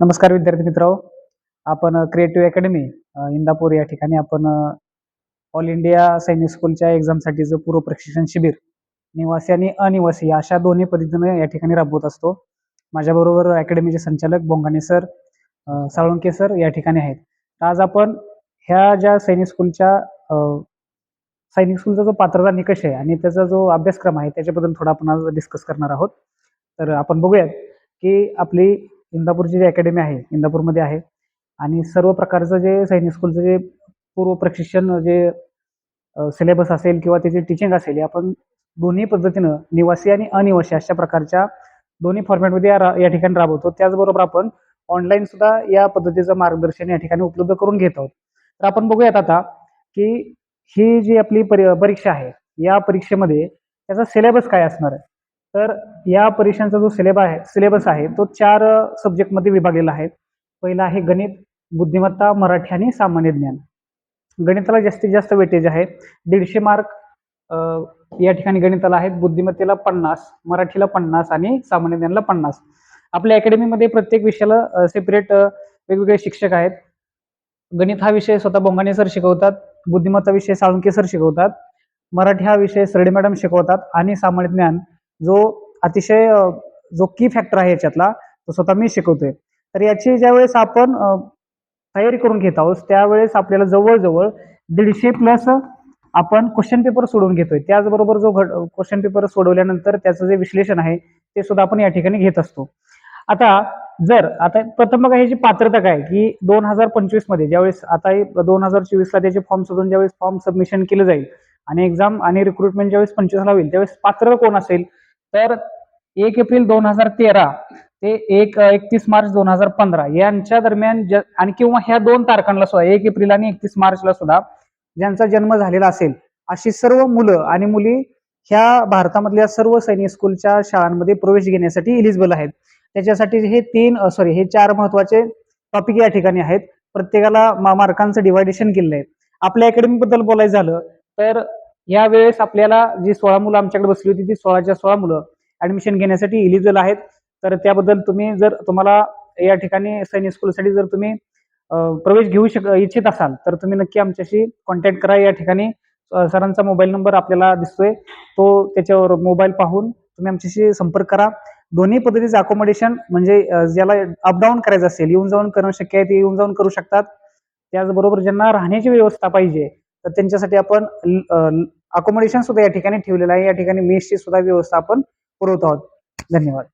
नमस्कार विद्यार्थी मित्र आपण क्रिएटिव्ह अकॅडमी इंदापूर या ठिकाणी आपण ऑल इंडिया सैनिक स्कूलच्या एक्झामसाठीचं पूर्व प्रशिक्षण शिबिर निवासी आणि अनिवासी अशा दोन्ही पद्धतीने या ठिकाणी राबवत असतो. माझ्याबरोबर अकॅडमीचे संचालक बोंगाने सर साळुंके सर या ठिकाणी आहेत. आज आपण ह्या ज्या सैनिक स्कूलच्या सैनिक स्कूलचा जो पात्रता निकष आहे आणि त्याचा जो अभ्यासक्रम आहे त्याच्याबद्दल थोडा आपण आज डिस्कस करणार आहोत. तर आपण बघूयात की आपली इंदापूरची जी अकॅडमी आहे इंदापूरमध्ये आहे. आणि सर्व प्रकारचं जे सैनिक स्कूलचं जे पूर्व प्रशिक्षण जे सिलेबस असेल किंवा त्याची टीचिंग असेल आपण दोन्ही पद्धतीनं निवासी आणि अनिवासी अशा प्रकारच्या दोन्ही फॉर्मॅटमध्ये या रा- या ठिकाणी राबवतो. त्याचबरोबर आपण ऑनलाईन सुद्धा या पद्धतीचं मार्गदर्शन या ठिकाणी उपलब्ध करून घेत आहोत. तर आपण बघूयात आता की ही जी आपली परी परीक्षा आहे या परीक्षेमध्ये त्याचा सिलेबस काय असणार आहे? तर या परीक्षांचा जो सिलेबस आहे सिलेबस आहे तो चार सब्जेक्टमध्ये विभागलेला आहे. पहिला आहे गणित बुद्धिमत्ता मराठी आणि सामान्य ज्ञान. गणिताला जास्तीत जास्त वेटेज आहे. दीडशे मार्क या ठिकाणी गणिताला आहेत. बुद्धिमत्तेला पन्नास मराठीला पन्नास आणि सामान्य ज्ञानला पन्नास. आपल्या अकॅडमीमध्ये प्रत्येक विषयाला सेपरेट वेगवेगळे शिक्षक आहेत. गणित हा विषय स्वतः बोंगाने सर शिकवतात. बुद्धिमत्ता विषय साळुंके सर शिकवतात. मराठी हा विषय सरडे मॅडम शिकवतात. आणि सामान्य ज्ञान जो अतिशय जो की फॅक्टर आहे याच्यातला तो स्वतः मी शिकवतोय. तर याची ज्यावेळेस आपण तयारी करून घेत आहोत त्यावेळेस आपल्याला जवळजवळ दीडशे प्लस आपण क्वेश्चन पेपर सोडवून घेतोय. त्याचबरोबर जो घट क्वेश्चन पेपर सोडवल्यानंतर त्याचं जे विश्लेषण आहे ते सुद्धा आपण या ठिकाणी घेत असतो. आता जर आता प्रथम बघा ह्याची पात्रता काय की दोन हजार पंचवीसमध्ये ज्यावेळेस आता दोन हजार चोवीस ला त्याचे फॉर्म शोधून ज्यावेळेस फॉर्म सबमिशन केलं जाईल आणि एक्झाम आणि रिक्रुटमेंट ज्यावेळेस पंचवीसला होईल त्यावेळेस पात्र कोण असेल? तर एक एप्रिल दोन हजार तेरा ते एक एकतीस मार्च दोन हजार पंधरा यांच्या दरम्यान ज- आणि किंवा ह्या दोन तारखांना सुद्धा एक एप्रिल आणि एकतीस मार्चला सुद्धा ज्यांचा जन्म झालेला असेल अशी सर्व मुलं आणि मुली ह्या भारतामधल्या सर्व सैनिक स्कूलच्या शाळांमध्ये प्रवेश घेण्यासाठी इलिजिबल आहेत. त्याच्यासाठी हे तीन सॉरी हे चार महत्त्वाचे टॉपिक या ठिकाणी आहेत. प्रत्येकाला मार्कांचं डिवायडेशन केलेलं आहे. आपल्या अकॅडमी बद्दल बोलायचं झालं तर या वेळेस आपल्याला जी सोळा मुलं आमच्याकडे बसली होती ती सोळाच्या सोळा मुलं ऍडमिशन घेण्यासाठी इलिजिबल आहेत. तर त्याबद्दल तुम्ही जर तुम्हाला या ठिकाणी सैनिक स्कूलसाठी जर तुम्ही प्रवेश घेऊ शक इच्छित असाल तर तुम्ही नक्की आमच्याशी कॉन्टॅक्ट करा. या ठिकाणी सरांचा मोबाईल नंबर आपल्याला दिसतोय. तो त्याच्यावर मोबाईल पाहून तुम्ही आमच्याशी संपर्क करा. दोन्ही पद्धतीचं अकोमोडेशन म्हणजे ज्याला अपडाऊन करायचं असेल येऊन जाऊन करणं शक्य आहे ते येऊन जाऊन करू शकतात. त्याचबरोबर ज्यांना राहण्याची व्यवस्था पाहिजे तर त्यांच्यासाठी आपण अकोमोडेशन सुद्धा या ठिकाणी ठेवलेलं आहे. या ठिकाणी मेसची सुद्धा व्यवस्था आपण पुरवत आहोत. धन्यवाद.